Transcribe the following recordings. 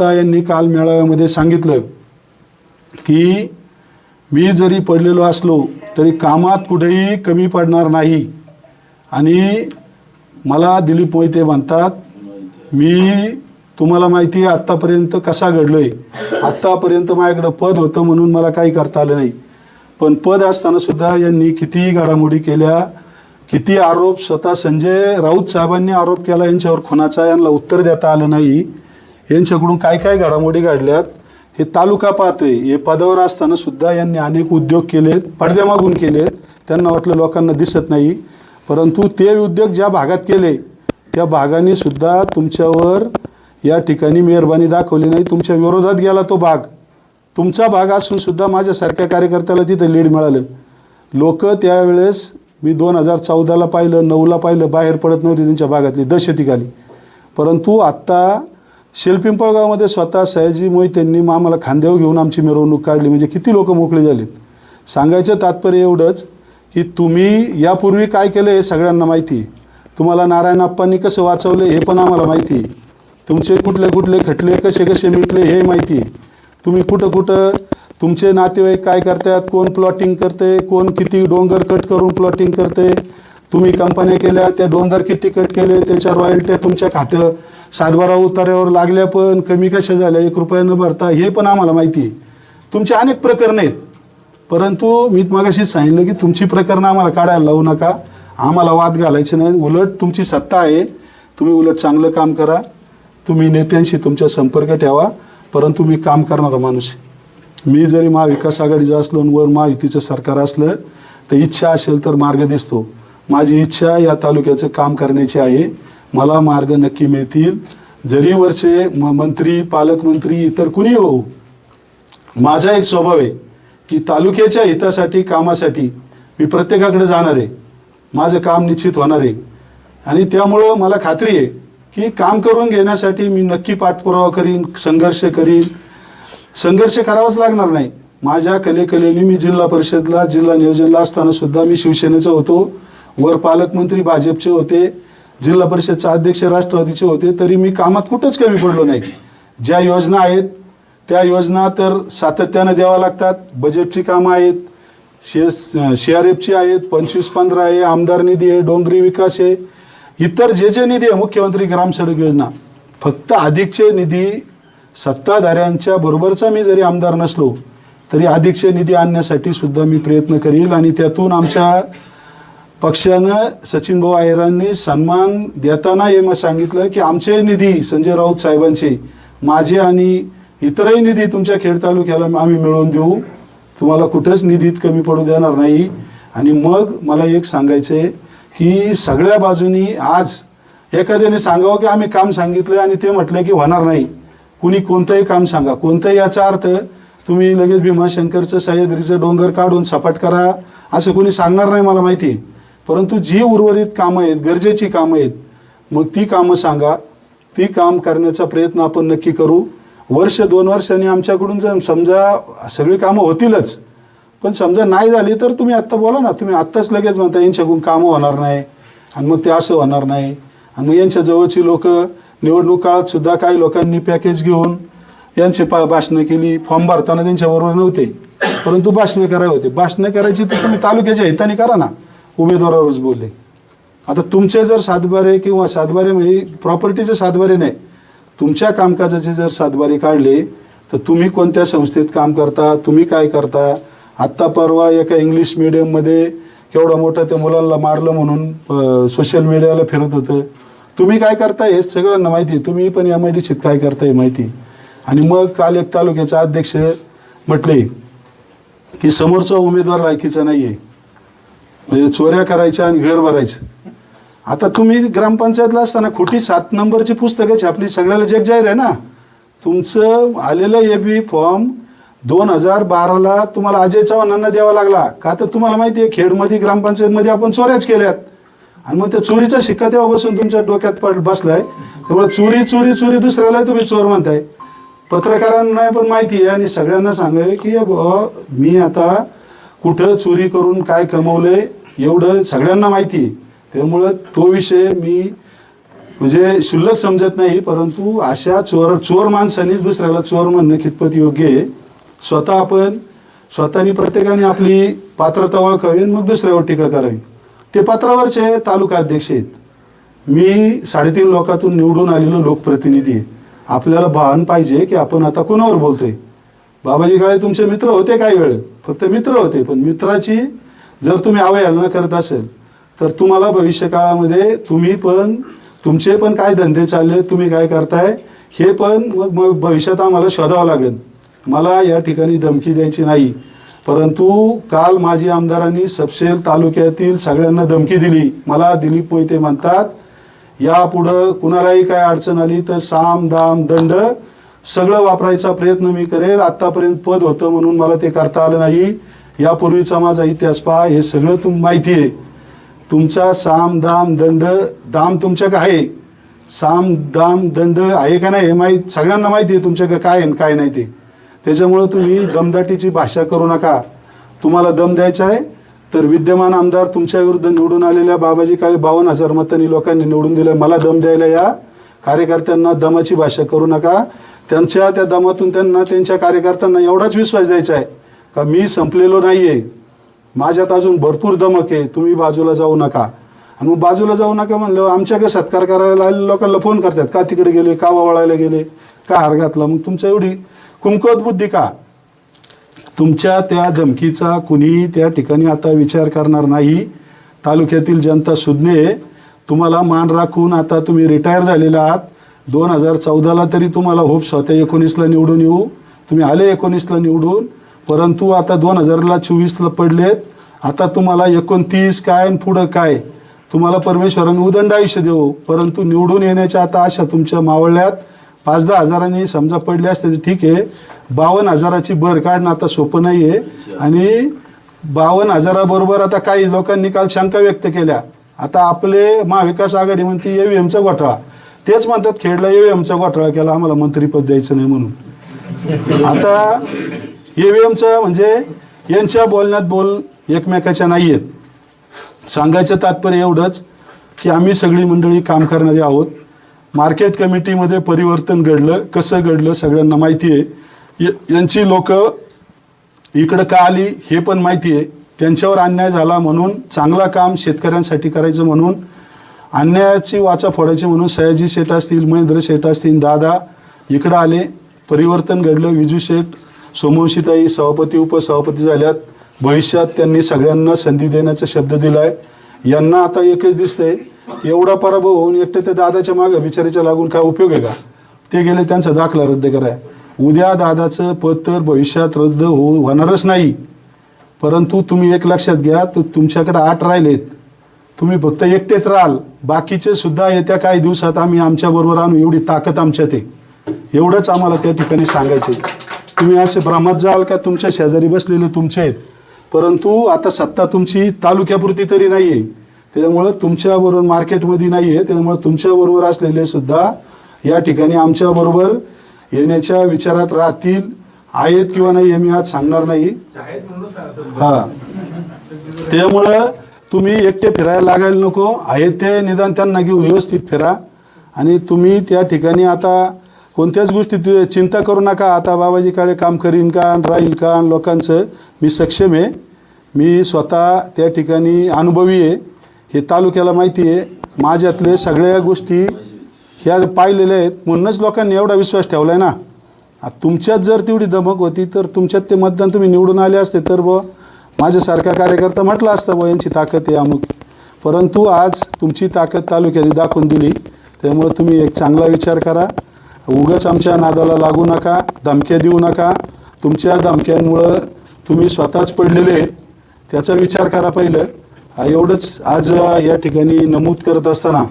आत्ता यांनी काल मेळाव्यामध्ये सांगितलं की मी जरी पडलेलो असलो तरी कामात कुठेही कमी पडणार नाही. आणि मला दिलीप मोहिते म्हणतात मी तुम्हाला माहिती आहे आत्तापर्यंत कसा घडलो आहे आत्तापर्यंत माझ्याकडं पद होतं म्हणून मला काही करता आलं नाही. पण पद असताना सुद्धा यांनी कितीही घडामोडी केल्या किती आरोप स्वतः संजय राऊत साहेबांनी आरोप केला यांच्यावर खुनाचा यांना उत्तर देता आलं नाही. यांच्याकडून काय काय घडामोडी घडल्यात हे तालुका पाहतोय. हे पदावर असताना सुद्धा यांनी अनेक उद्योग केलेत पडद्यामागून केलेत. त्यांना वाटलं लोकांना दिसत नाही. परंतु ते उद्योग ज्या भागात केले त्या भागाने सुद्धा तुमच्यावर या ठिकाणी मेहरबानी दाखवली नाही. तुमच्या विरोधात गेला तो भाग. तुमचा भाग असून सुद्धा माझ्यासारख्या कार्यकर्त्याला तिथं लीड मिळालं. लोक त्यावेळेस मी दोन हजार चौदाला पाहिलं नऊला पाहिलं बाहेर पडत नव्हते त्यांच्या भागातली दहशतीखाली. परंतु आत्ता शेलपिंपळगावमध्ये स्वतः सयाजी मग आम्हाला खांद्यावर घेऊन आमची मिरवणूक काढली. म्हणजे किती लोक मोकळे झालेत. सांगायचं तात्पर्य एवढंच की तुम्ही यापूर्वी काय केलं हे सगळ्यांना माहिती आहे. तुम्हाला नारायण आप्पांनी कसं वाचवलं हे पण आम्हाला माहिती आहे. तुमचे कुठले कुठले खटले कसे कसे मिटले हे माहिती आहे. तुम्ही कुठं कुठं तुमचे नातेवाईक काय करतात कोण प्लॉटिंग करते कोण किती डोंगर कट करून प्लॉटिंग करते तुम्ही कंपन्या केल्या त्या डोंगर किती कट केले त्याच्या रॉयल्ट्या तुमच्या खात्यात सातबारा उतार्यावर लागल्या पण कमी कशा झाल्या एक रुपया न भरता हे पण आम्हाला माहिती आहे. तुमचे अनेक प्रकरणं आहेत. परंतु मी मागाशीच सांगितलं की तुमची प्रकरणं आम्हाला काढायला लावू नका. आम्हाला वाद घालायचे नाही उलट तुमची सत्ता आहे. तुम्ही उलट चांगलं काम करा. तुम्ही नेत्यांशी तुमचा संपर्क ठेवा. परंतु मी काम करणारा माणूस मी जरी महाविकास आघाडीचा असलो आणि वर महायुतीचं सरकार असलं तर इच्छा असेल तर मार्ग दिसतो. माझी इच्छा या तालुक्याचं काम करण्याची आहे. मला मार्ग नक्की मिळतील. जरी वरचे म मंत्री पालकमंत्री इतर कुणी हो माझा एक स्वभाव आहे की तालुक्याच्या हितासाठी कामासाठी मी प्रत्येकाकडे जाणार आहे. माझं काम निश्चित होणार आहे. आणि त्यामुळं मला खात्री आहे की काम करून घेण्यासाठी मी नक्की पाठपुरावा करीन संघर्ष करीन. संघर्ष करावाच लागणार नाही. माझ्या कलेकलेने मी जिल्हा परिषदला जिल्हा नियोजनला असताना सुद्धा मी शिवसेनेचा होतो. वर पालकमंत्री भाजपचे होते. जिल्हा परिषदचे अध्यक्ष राष्ट्रवादीचे होते तरी मी कामात कुठंच कमी पडलो नाही. ज्या योजना आहेत त्या योजना तर सातत्यानं द्याव्या लागतात. बजेटची कामं आहेत शे सी आर एफची आहेत पंचवीस पंधरा आहे आमदार निधी आहे डोंगरी विकास आहे. इतर जे जे निधी आहे मुख्यमंत्री ग्राम सडक योजना फक्त अधिकचे निधी सत्ताधाऱ्यांच्या बरोबरचा मी जरी आमदार नसलो तरी अधिकचे निधी आणण्यासाठी सुद्धा मी प्रयत्न करील आणि त्यातून आमच्या पक्षानं सचिनभाऊ आयरांनी सन्मान देताना हे मग सांगितलं की आमचे निधी संजय राऊत साहेबांचे माझे आणि इतरही निधी तुमच्या खेड तालुक्याला आम्ही मिळवून देऊ. तुम्हाला कुठंच निधीत कमी पडू देणार नाही. आणि मग मला एक सांगायचं आहे की सगळ्या बाजूनी आज एखाद्याने सांगावं की आम्ही काम सांगितलं आणि ते म्हटलं की होणार नाही. कुणी कोणतंही काम सांगा. कोणतंही याचा अर्थ तुम्ही लगेच भीमाशंकरचं सह्याद्रीचं डोंगर काढून सपाट करा. असं कोणी सांगणार नाही मला माहिती. आहे परंतु जी उर्वरित कामं आहेत गरजेची कामं आहेत मग ती कामं सांगा. ती काम करण्याचा प्रयत्न आपण नक्की करू. वर्ष दोन वर्षांनी आमच्याकडून जर समजा सगळी कामं होतीलच पण समजा नाही झाली तर तुम्ही आत्ता बोला ना. तुम्ही आत्ताच लगेच म्हणता यांच्याकडून कामं होणार नाही. आणि मग ते असं होणार नाही. आणि मग यांच्या जवळची लोक निवडणूक काळात सुद्धा काही लोकांनी पॅकेज घेऊन यांची पा भाषणं केली. फॉर्म भरताना त्यांच्याबरोबर नव्हते. परंतु भाषणं करायला होते. भाषणं करायची तर तुम्ही तालुक्याच्या हिताने करा ना. उमेदवारावरच बोलले. आता तुमचे जर सातबारे किंवा सातबारे म्हणजे प्रॉपर्टीचे सातबारे नाही तुमच्या कामकाजाचे जर सातबारे काढले तर तुम्ही कोणत्या संस्थेत काम करता तुम्ही काय करता? आत्ता परवा एका इंग्लिश मिडियममध्ये केवढा मोठा त्या मुलांना मारलं म्हणून सोशल मीडियाला फिरत होतं. तुम्ही काय करताय हे सगळ्यांना माहिती आहे. तुम्ही पण एम आय डी सीत काय करताय माहिती आणि मग काल एक तालुक्याचा अध्यक्ष म्हटले की समोरचा उमेदवार लायकीचा नाही आहे म्हणजे चोऱ्या करायच्या आणि घर भरायचं. आता तुम्ही ग्रामपंचायतला असताना खोटी सात नंबरची पुस्तकं छापली. सगळ्याला जग जाहीर आहे ना? तुमचं आलेलं ए बी फॉर्म दोन हजार बाराला तुम्हाला अजय चव्हाणांना द्यावा लागला. का तर तुम्हाला माहिती आहे खेडमध्ये ग्रामपंचायतमध्ये आपण चोऱ्याच केल्यात. आणि मग त्या चोरीचा शिक्का तेव्हापासून तुमच्या डोक्यात पड बसलाय. त्यामुळे चोरी चोरी चोरी दुसऱ्याला तुम्ही चोर म्हणताय. पत्रकारांना पण माहिती आहे आणि सगळ्यांना सांगावे की बुवा, मी आता कुठं चोरी करून काय कमवलंय एवढं सगळ्यांना माहिती आहे. त्यामुळं तो विषय मी म्हणजे शुल्लक समजत नाही परंतु अशा चोर चोर माणसांनीच दुसऱ्याला चोर म्हणणं कितपत योग्य आहे स्वतः आपण स्वतःनी प्रत्येकाने आपली पात्रता ओळखावी मग दुसऱ्यावर टीका करावी. ते पात्रावरचे तालुका अध्यक्ष आहेत. मी साडेतीन लोकातून निवडून आलेलो लोकप्रतिनिधी आहे. आपल्याला भान पाहिजे की आपण आता कोणावर बोलतोय? बाबाजी काळे तुमचे मित्र होते काही वेळ फक्त मित्र होते पण मित्राची जर तुम्ही अवहेलना करत असेल तर तुम्हाला भविष्य काळामध्ये तुम्ही पण तुमचे पण काय धंदे चालले तुम्ही काय करताय हे पण मग भविष्यात आम्हाला शोधावं लागेल. मला या ठिकाणी धमकी द्यायची नाही. परंतु काल माजी आमदारांनी सपशेल तालुक्यातील सगळ्यांना धमकी दिली. मला दिलीप मोहिते म्हणतात यापुढं कुणालाही काय अडचण आली तर साम दाम दंड सगळं वापरायचा प्रयत्न मी करेल. आत्तापर्यंत पद होतं म्हणून मला ते करता आलं नाही. यापूर्वीचा माझा इतिहास पहा हे सगळं तुम माहिती आहे. तुमचा साम दाम दंड दाम तुमच्याकडे आहे. साम दाम दंड आहे का नाही हे माहीत सगळ्यांना माहिती आहे तुमच्याकडे काय आहे आणि काय नाही ते. त्याच्यामुळं तुम्ही दमदाटीची भाषा करू नका. तुम्हाला दम द्यायचा आहे तर विद्यमान आमदार तुमच्या विरुद्ध निवडून आलेल्या बाबाजी काळे बावन्न हजार मतांनी लोकांनी निवडून दिलं. मला दम द्यायला या. कार्यकर्त्यांना दमाची भाषा करू नका. त्यांच्या त्या दमातून त्यांना त्यांच्या कार्यकर्त्यांना एवढाच विश्वास द्यायचा आहे. का मी संपलेलो नाही आहे माझ्यात अजून भरपूर दमक आहे. तुम्ही बाजूला जाऊ नका. आणि मग बाजूला जाऊ नका म्हणलं आमच्याकडे सत्कार करायला आलेल्या लोकांना फोन करतात. का तिकडे गेले? का वळायला गेले? का हार घातला? मग तुमच्या एवढी कुमकवत बुद्धी का? तुमच्या त्या धमकीचा कुणी त्या ठिकाणी आता विचार करणार नाही. तालुक्यातील जनता सुज्ञे तुम्हाला मान राखून आता तुम्ही रिटायर झालेला आहात. दोन हजार चौदाला तरी तुम्हाला होप्स होत्या एकोणीसला निवडून येऊ. तुम्ही आले एकोणीसला निवडून. परंतु आता दोन हजारला चोवीसला पडलेत. आता तुम्हाला एकोणतीस काय आणि पुढं काय? तुम्हाला परमेश्वराने उदंड आयुष्य देऊ. परंतु निवडून येण्याच्या आता आशा तुमच्या मावळल्यात. पाच दहा हजारांनी समजा पडले असते तर ठीक आहे. बावन्न हजाराची भर काढणं आता सोपं नाही आहे आणि बावन्न हजाराबरोबर आता काही लोकांनी काल शंका व्यक्त केल्या. आता आपले महाविकास आघाडी म्हणते e एमचा घोटाळा. तेच म्हणतात खेडला एमचा घोटाळा केला आम्हाला मंत्रीपद द्यायचं नाही म्हणून. आता ईव्हीएमचं म्हणजे यांच्या बोलण्यात बोल एकमेकाच्या नाही आहेत सांगायचं तात्पर्य एवढंच की आम्ही सगळी मंडळी काम करणारी आहोत. मार्केट कमिटीमध्ये परिवर्तन घडलं. कसं घडलं सगळ्यांना माहिती आहे य- यांची लोक इकडं का आली हे पण माहिती आहे त्यांच्यावर अन्याय झाला म्हणून चांगला काम शेतकऱ्यांसाठी करायचं म्हणून अन्यायाची वाचा फोडायची म्हणून सयाजी शेठ असतील महेंद्र शेठ असतील दादा इकडं आले. परिवर्तन घडलं. विजू शेठ सोमवंशीताई सभापती उपसभापती झाल्यात. भविष्यात त्यांनी सगळ्यांना संधी देण्याचा शब्द दिला आहे यांना आता एकच दिसतंय एवढा पराभव होऊन एकटे त्या दादाच्या मागं बिचारीच्या लागून काय उपयोग आहे का? ते गेले त्यांचा दाखला रद्द कराय. उद्या दादाचं पद तर भविष्यात रद्द हो होणारच नाही. परंतु तुम्ही एक लक्षात घ्या तर तुमच्याकडे आठ राहिलेत. तुम्ही फक्त एकटेच राहाल. बाकीचे सुद्धा येत्या काही दिवसात आम्ही आमच्याबरोबर आणू. एवढी ताकद आमच्यात आहे. एवढंच आम्हाला त्या ठिकाणी सांगायचे तुम्ही असे भ्रमात जाल का? तुमच्या शेजारी बसलेले तुमचे आहेत. परंतु आता सत्ता तुमची तालुक्यापुरती तरी नाही आहे त्याच्यामुळं तुमच्याबरोबर मार्केटमध्ये नाही आहे त्याच्यामुळं तुमच्याबरोबर असलेले सुद्धा या ठिकाणी आमच्याबरोबर येण्याच्या विचारात राहतील. आहेत किंवा नाही हे मी आज सांगणार नाही. हा. त्यामुळं तुम्ही एकटे फिरायला लागायला नको. आहे ते निदान त्यांना घेऊन व्यवस्थित फिरा. आणि तुम्ही त्या ठिकाणी आता कोणत्याच गोष्टीत चिंता करू नका. आता बाबाजी काळे काम करीन का आणि राहील का आणि लोकांचं मी सक्षम आहे. मी स्वतः त्या ठिकाणी अनुभवी आहे. हे तालुक्याला माहिती आहे. माझ्यातले सगळ्या गोष्टी ह्या पाहिलेल्या आहेत. म्हणूनच लोकांनी एवढा विश्वास ठेवला आहे ना तुमच्यात जर तेवढी दमक होती तर तुमच्यात ते मतदान तुम्ही निवडून आले असते तर ब माझ्यासारखा कार्यकर्ता म्हटला असता ब यांची ताकद आहे अमुक. परंतु आज तुमची ताकद तालुक्याने दाखवून दिली. त्यामुळं तुम्ही एक चांगला विचार करा. उगाच आमच्या नादाला लागू नका धमक्या देऊ नका. तुमच्या धमक्यांमुळं तुम्ही स्वतःच पडलेले त्याचा विचार करा पहिलं. एवढंच आज या ठिकाणी नमूद करत असताना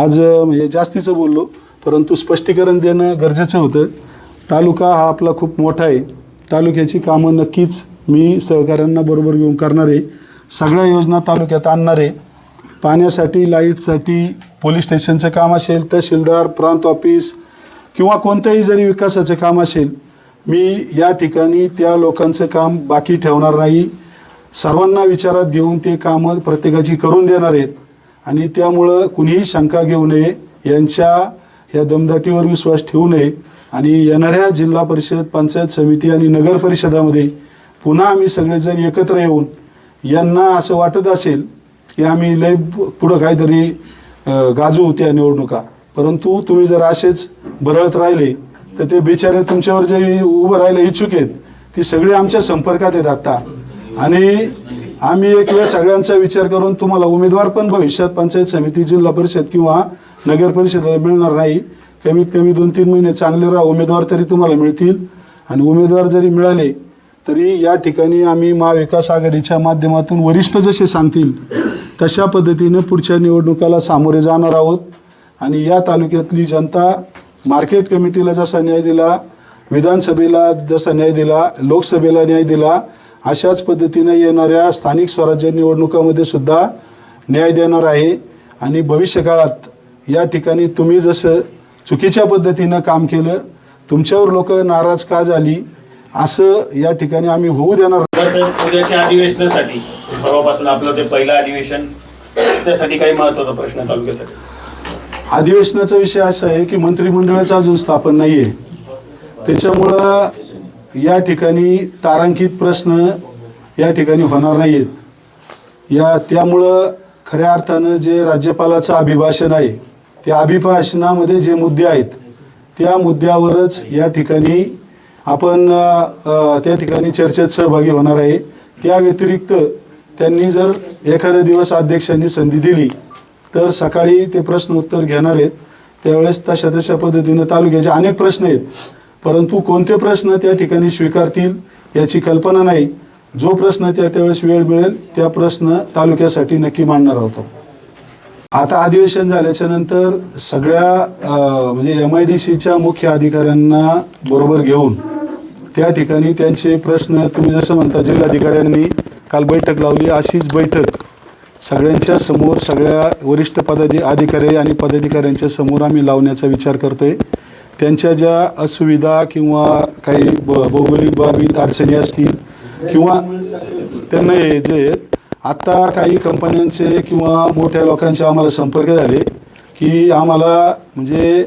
आज म्हणजे जास्तीचं बोललो परंतु स्पष्टीकरण देणं गरजेचं होतं. तालुका हा आपला खूप मोठा आहे. तालुक्याची कामं नक्कीच मी सहकाऱ्यांना बरोबर घेऊन करणार आहे. सगळ्या योजना तालुक्यात आणणार आहे. पाण्यासाठी लाईटसाठी पोलीस स्टेशनचं काम असेल तहसीलदार प्रांत ऑफिस किंवा कोणतंही जरी विकासाचं काम असेल मी या ठिकाणी त्या लोकांचं काम बाकी ठेवणार नाही. सर्वांना विचारात घेऊन ते कामं प्रत्येकाची करून देणार आहेत. आणि त्यामुळं कुणीही शंका घेऊ नये यांच्या या दमदाटीवर विश्वास ठेवू नये. आणि येणाऱ्या जिल्हा परिषद पंचायत समिती आणि नगर परिषदामध्ये पुन्हा आम्ही सगळेजण एकत्र येऊन यांना असं वाटत असेल की आम्ही लय पुढं काहीतरी गाजू त्या निवडणुका. परंतु तुम्ही जर असेच बरळत राहिले तर ते बिचारे तुमच्यावर जे उभं राहायला इच्छुक आहेत ती सगळी आमच्या संपर्कात येत आत्ता आणि आम्ही एक वेळ सगळ्यांचा विचार करून तुम्हाला उमेदवार पण भविष्यात पंचायत समिती जिल्हा परिषद किंवा नगर परिषदेला मिळणार नाही. कमीत कमी दोन तीन महिने चांगले राहा उमेदवार तरी तुम्हाला मिळतील. आणि उमेदवार जरी मिळाले तरी या ठिकाणी आम्ही महाविकास आघाडीच्या माध्यमातून वरिष्ठ जसे सांगतील तशा पद्धतीने पुढच्या निवडणुकाला सामोरे जाणार आहोत. आणि या तालुक्यातली जनता मार्केट कमिटीला जसा न्याय दिला विधानसभेला जसा न्याय दिला लोकसभेला न्याय दिला अशाच पद्धतीने येणाऱ्या स्थानिक स्वराज्य निवडणुकामध्ये सुद्धा न्याय देणार आहे. आणि भविष्यकाळात या ठिकाणी तुम्ही जसं चुकीच्या पद्धतीनं काम केलं तुमच्यावर लोक नाराज का झाली असं या ठिकाणी आम्ही होऊ देणार उद्याच्या अधिवेशनासाठी परवापासून आपलं ते पहिलं अधिवेशन त्यासाठी काही महत्त्वाचा प्रश्न तालुक्यासाठी. अधिवेशनाचा विषय असा आहे की मंत्रिमंडळाचं अजून स्थापन नाही आहे त्याच्यामुळं या ठिकाणी तारांकित प्रश्न या ठिकाणी होणार नाही आहेत या त्यामुळं खऱ्या अर्थानं जे राज्यपालाचं अभिभाषण आहे त्या अभिभाषणामध्ये जे मुद्दे आहेत त्या मुद्द्यावरच या ठिकाणी आपण त्या ठिकाणी चर्चेत सहभागी होणार आहे. त्या व्यतिरिक्त त्यांनी जर एखादा दिवस अध्यक्षांनी संधी दिली तर सकाळी ते प्रश्न उत्तर घेणार आहेत. त्यावेळेस तशा तशा पद्धतीनं तालुक्याचे अनेक प्रश्न आहेत. परंतु कोणते प्रश्न त्या ठिकाणी स्वीकारतील याची कल्पना नाही. जो प्रश्न त्या त्यावेळेस वेळ मिळेल त्या प्रश्न तालुक्यासाठी नक्की मांडणार आहोत. आता अधिवेशन झाल्याच्यानंतर सगळ्या म्हणजे एम आय डी सीच्या मुख्य अधिकाऱ्यांना बरोबर घेऊन त्या ठिकाणी त्यांचे प्रश्न तुम्ही जसं म्हणता जिल्हाधिकाऱ्यांनी काल बैठक लावली. अशीच बैठक सगळ्यांच्या समोर सगळ्या वरिष्ठ पदाधि अधिकारी आणि पदाधिकाऱ्यांच्या समोर आम्ही लावण्याचा विचार करतो आहे त्यांच्या ज्या असुविधा किंवा काही ब- भौगोलिक बाबीत अडचणी असतील किंवा त्यांना हे जे आत्ता काही कंपन्यांचे किंवा मोठ्या लोकांचे आम्हाला संपर्क झाले की आम्हाला म्हणजे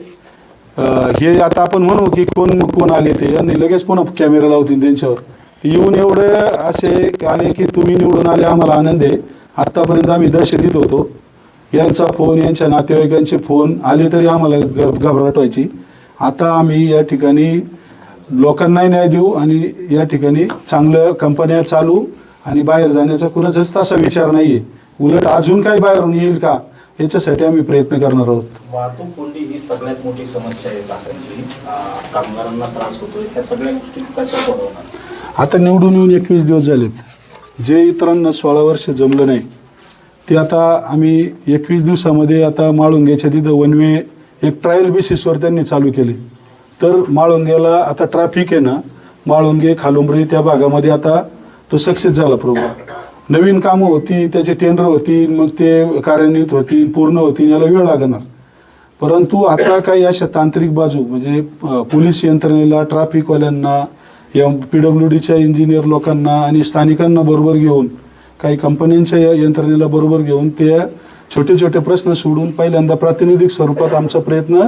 हे आता आपण म्हणू की कोण कोण आले ते आणि लगेच पुन्हा कॅमेरा लावतील त्यांच्यावर. येऊन एवढे असे आले की तुम्ही निवडून आले आम्हाला आनंद आहे. आत्तापर्यंत आम्ही दहशतीत होतो. यांचा फोन यांच्या नातेवाईकांचे फोन आले तरी आम्हाला घबराट व्हायची. आता आम्ही या ठिकाणी लोकांनाही न्याय देऊ आणि या ठिकाणी चांगलं कंपन्या चालू आणि बाहेर जाण्याचा कुणाचाच तसा विचार नाही आहे उलट अजून काही बाहेरून येईल का? याच्यासाठी आम्ही प्रयत्न करणार आहोत. वाहतूक कोंडी ही सगळ्यात मोठी समस्या आहे कामगारांना त्रास सगळ्या गोष्टी कशा सोडवणार? आता निवडून येऊन एकवीस दिवस झालेत. जे इतरांना सोळा वर्ष जमलं नाही ते आता आम्ही एकवीस दिवसामध्ये आता माळुंग्याच्या तिथं वनवे एक ट्रायल बेसिसवर त्यांनी चालू केले. तर माळुंग्याला आता ट्रॅफिक आहे ना माळुंगे खालुंबरी त्या भागामध्ये आता तो सक्सेस झाला प्रोग्राम नवीन कामं होती त्याचे टेंडर होतील मग ते कार्यान्वित होतील पूर्ण होतील याला वेळ लागणार. परंतु आता काही अशा तांत्रिक बाजू म्हणजे पोलीस यंत्रणेला ट्रॅफिकवाल्यांना या पी डब्ल्यू डीच्या इंजिनियर लोकांना आणि स्थानिकांना बरोबर घेऊन काही कंपन्यांच्या या यंत्रणेला बरोबर घेऊन ते छोटे छोटे प्रश्न सोडून पहिल्यांदा प्रातिनिधिक स्वरूपात आमचा प्रयत्न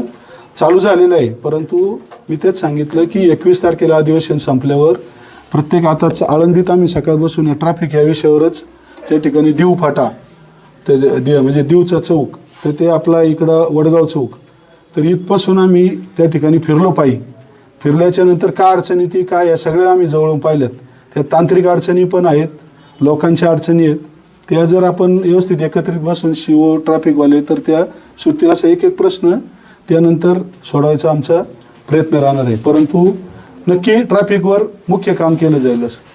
चालू झालेला आहे. परंतु मी तेच सांगितलं की एकवीस तारखेला अधिवेशन संपल्यावर प्रत्येक आताच आळंदीत आम्ही सकाळ बसून ट्रॅफिक या विषयावरच त्या ठिकाणी देऊ फाटा ते दे- म्हणजे दीवचा चौक तर ते आपला इकडं वडगाव चौक तर इथपासून आम्ही त्या ठिकाणी फिरलो पायी. फिरल्याच्या नंतर काय अडचणी ती काय या सगळ्या आम्ही जवळून पाहिल्यात. त्या तांत्रिक अडचणी पण आहेत लोकांच्या अडचणी आहेत. त्या जर आपण व्यवस्थित एकत्रित बसून शिवो ट्रॅफिकवाले तर त्या सुट्टीला असा एक एक प्रश्न त्यानंतर सोडवायचा आमचा प्रयत्न राहणार आहे. परंतु नक्की ट्रॅफिकवर मुख्य काम केलं जाईल असं